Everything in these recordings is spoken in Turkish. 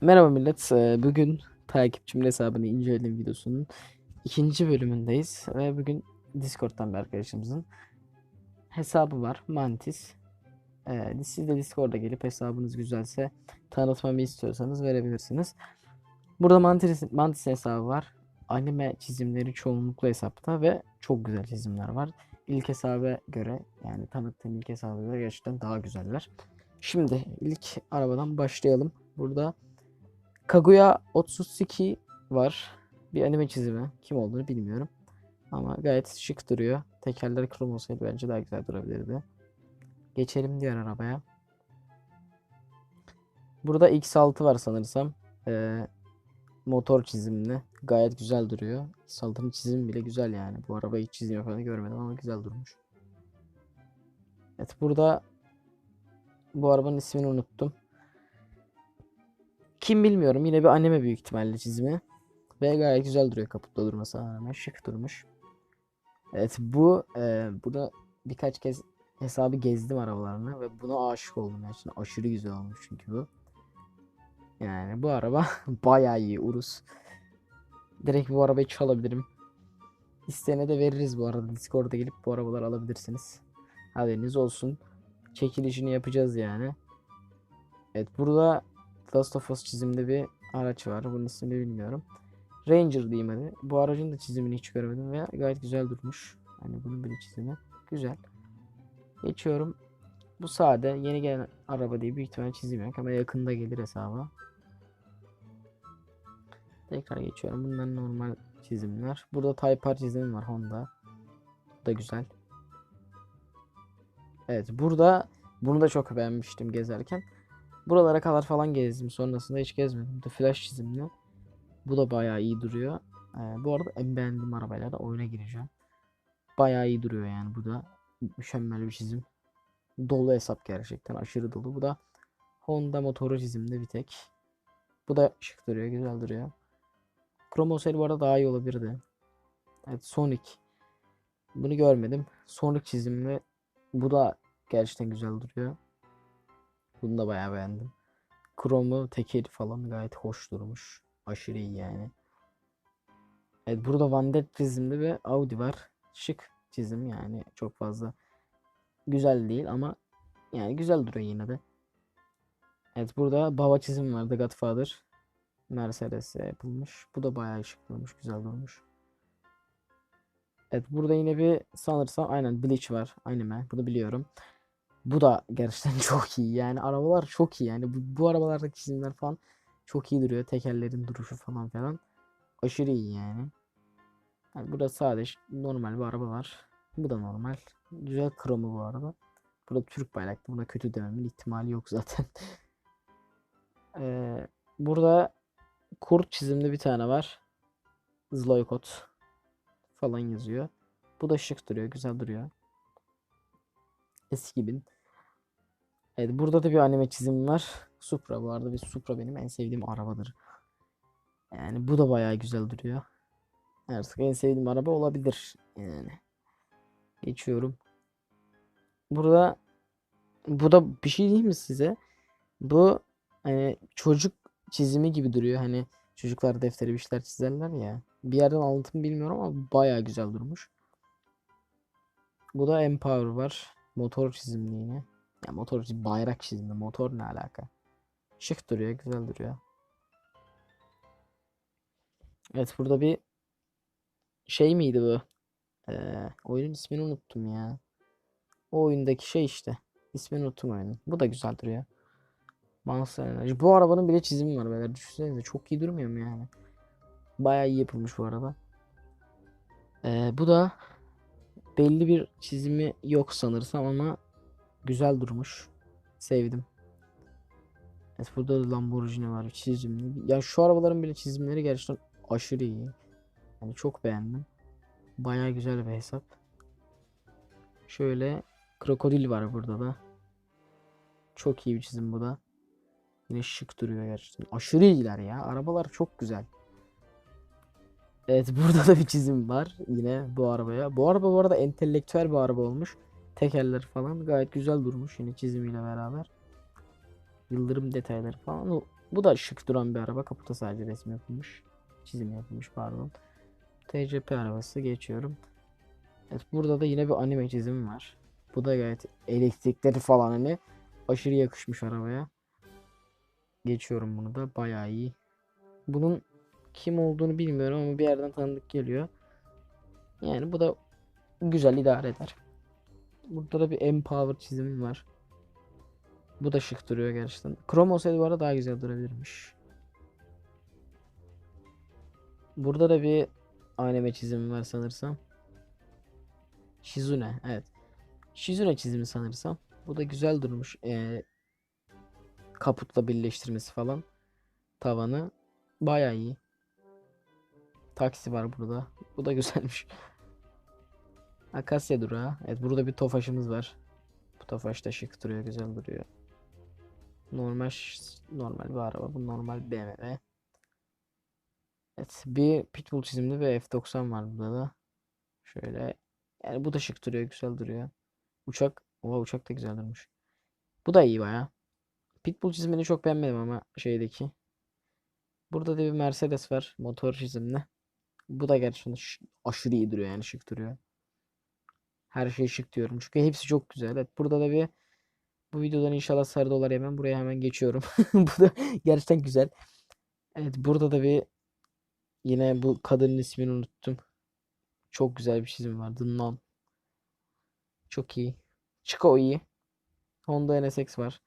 Merhaba millet. Ee, Bugün takipçimin hesabını incelediğim videosunun ikinci bölümündeyiz. Ve bugün Discord'dan bir arkadaşımızın hesabı var. Mantis. Ee, siz de Discord'a gelip hesabınız güzelse tanıtmamı istiyorsanız verebilirsiniz. Burada Mantis, Mantis hesabı var. Anime çizimleri çoğunlukla hesapta ve çok güzel çizimler var. İlk hesaba göre yani tanıttığım ilk hesaba göre gerçekten daha güzeller. Şimdi ilk arabadan başlayalım. Burada Kaguya Otsutsuki var. Bir anime çizimi. Kim olduğunu bilmiyorum. Ama gayet şık duruyor. Tekerler krom olsaydı bence daha güzel durabilirdi. Geçelim diğer arabaya. Burada X6 var sanırsam. Ee, motor çizimli. Gayet güzel duruyor. X6'nın çizimi bile güzel yani. Bu arabayı hiç çizim yapanı görmedim ama güzel durmuş. Evet burada bu arabanın ismini unuttum. Kim bilmiyorum. Yine bir anime büyük ihtimalle çizimi. Ve gayet güzel duruyor kaputta durmasına rağmen. Şık durmuş. Evet bu e, burada birkaç kez hesabı gezdim arabalarını ve buna aşık oldum. Gerçekten aşırı güzel olmuş çünkü bu. Yani bu araba bayağı iyi Urus. Direkt bu arabayı çalabilirim. İsteyene de veririz bu arada. Discord'a gelip bu arabaları alabilirsiniz. Haberiniz olsun. Çekilişini yapacağız yani. Evet burada Last of Us çizimde bir araç var. Bunun ismini bilmiyorum. Ranger diyeyim hadi. Bu aracın da çizimini hiç görmedim ve gayet güzel durmuş. Yani bunun bir çizimi güzel. Geçiyorum. Bu sade yeni gelen araba diye büyük ihtimalle çizim yok ama yakında gelir hesaba. Tekrar geçiyorum. Bunlar normal çizimler. Burada Type R çizimi var Honda. Bu da güzel. Evet burada bunu da çok beğenmiştim gezerken. Buralara kadar falan gezdim. Sonrasında hiç gezmedim. The Flash çizimli. Bu da bayağı iyi duruyor. Ee, bu arada en beğendiğim arabayla da oyuna gireceğim. Bayağı iyi duruyor yani bu da. Mükemmel bir çizim. Dolu hesap gerçekten aşırı dolu. Bu da Honda motoru çizimde bir tek. Bu da şık duruyor, güzel duruyor. Chromosel bu arada daha iyi olabilirdi. Evet Sonic. Bunu görmedim. Sonic çizimli. Bu da gerçekten güzel duruyor. Bunu da bayağı beğendim. Chrome'u tekeri falan gayet hoş durmuş. Aşırı iyi yani. Evet burada Van Der çizimli bir Audi var. Şık çizim yani çok fazla güzel değil ama yani güzel duruyor yine de. Evet burada baba çizim var The Godfather. Mercedes'e yapılmış. Bu da bayağı şık durmuş, güzel durmuş. Evet burada yine bir sanırsam aynen Bleach var. Anime. Bunu biliyorum. Bu da gerçekten çok iyi. Yani arabalar çok iyi. Yani bu, bu arabalardaki çizimler falan çok iyi duruyor. Tekerlerin duruşu falan falan. Aşırı iyi yani. Yani burada sadece normal bir araba var. Bu da normal. Güzel kromu bu arada. Burada Türk bayraklı. Buna kötü dememin ihtimali yok zaten. ee, burada kurt çizimli bir tane var. Zloykot falan yazıyor. Bu da şık duruyor. Güzel duruyor. Eski bin. Evet burada da bir anime çizim var. Supra bu arada bir Supra benim en sevdiğim arabadır. Yani bu da bayağı güzel duruyor. Artık en sevdiğim araba olabilir yani. Geçiyorum. Burada bu da bir şey değil mi size? Bu hani çocuk çizimi gibi duruyor. Hani çocuklar defteri bir şeyler çizerler ya. Bir yerden alıntım bilmiyorum ama bayağı güzel durmuş. Bu da Empower var. Motor çizimli yine. Ya motor bayrak çizimli. Motor ne alaka? Şık duruyor, güzel duruyor. Evet burada bir şey miydi bu? Ee, oyunun ismini unuttum ya. O oyundaki şey işte. İsmini unuttum oyunun. Bu da güzel duruyor. Monster Energy. Bu arabanın bile çizimi var beyler. Düşünsenize çok iyi durmuyor mu yani? Bayağı iyi yapılmış bu araba. Ee, bu da belli bir çizimi yok sanırsam ama güzel durmuş. Sevdim. Evet burada da Lamborghini var çizimli. Ya şu arabaların bile çizimleri gerçekten aşırı iyi. Yani çok beğendim. Bayağı güzel bir hesap. Şöyle krokodil var burada da. Çok iyi bir çizim bu da. Yine şık duruyor gerçekten. Aşırı iyiler ya. Arabalar çok güzel. Evet burada da bir çizim var yine bu arabaya. Bu araba bu arada entelektüel bir araba olmuş. Tekerler falan gayet güzel durmuş yine çizimiyle beraber. Yıldırım detayları falan. Bu da şık duran bir araba. Kaputa sadece resim yapılmış. Çizim yapılmış pardon. TCP arabası geçiyorum. Evet burada da yine bir anime çizimi var. Bu da gayet elektrikleri falan hani aşırı yakışmış arabaya. Geçiyorum bunu da bayağı iyi. Bunun kim olduğunu bilmiyorum ama bir yerden tanıdık geliyor. Yani bu da güzel idare eder. Burada da bir Empower çizimi var. Bu da şık duruyor gerçekten. Chrome olsaydı bu arada daha güzel durabilirmiş. Burada da bir anime çizimi var sanırsam. Shizune evet. Shizune çizimi sanırsam. Bu da güzel durmuş. Ee, kaputla birleştirmesi falan. Tavanı bayağı iyi. Taksi var burada. Bu da güzelmiş. Akasya durağı. Evet burada bir tofaşımız var. Bu tofaş da şık duruyor, güzel duruyor. Normal normal bir araba. Bu normal BMW. Evet bir Pitbull çizimli bir F90 var burada da. Şöyle. Yani bu da şık duruyor, güzel duruyor. Uçak. Oha uçak da güzel durmuş. Bu da iyi baya. Pitbull çizimini çok beğenmedim ama şeydeki. Burada da bir Mercedes var. Motor çizimli. Bu da gerçekten aşırı iyi duruyor yani şık duruyor. Her şey şık diyorum. Çünkü hepsi çok güzel. Evet burada da bir bu videodan inşallah sarı dolar yemem. Buraya hemen geçiyorum. Bu da gerçekten güzel. Evet burada da bir yine bu kadının ismini unuttum. Çok güzel bir çizim var. The Nun. Çok iyi. Chico iyi. Honda NSX var.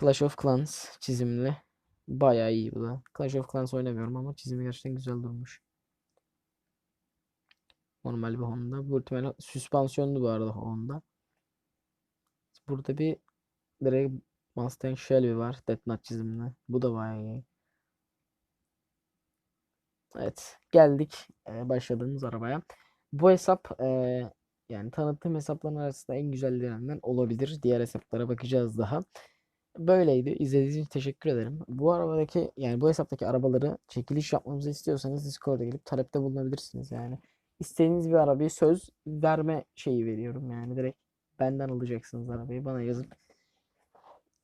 Clash of Clans çizimli. Bayağı iyi bu da. Clash of Clans oynamıyorum ama çizimi gerçekten güzel durmuş. Normal bir Honda. Bu ihtimalle süspansiyonlu bu arada Honda. Burada bir direkt Mustang Shelby var. Death Knot çizimli. Bu da bayağı iyi. Evet. Geldik e, başladığımız arabaya. Bu hesap e, yani tanıttığım hesapların arasında en güzellerinden olabilir. Diğer hesaplara bakacağız daha. Böyleydi. İzlediğiniz için teşekkür ederim. Bu arabadaki yani bu hesaptaki arabaları çekiliş yapmamızı istiyorsanız Discord'a gelip talepte bulunabilirsiniz yani. İstediğiniz bir arabayı söz verme şeyi veriyorum yani direkt benden alacaksınız arabayı bana yazın.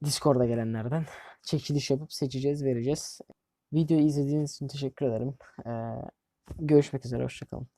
Discord'a gelenlerden çekiliş yapıp seçeceğiz, vereceğiz. Videoyu izlediğiniz için teşekkür ederim. Ee, görüşmek üzere, hoşçakalın.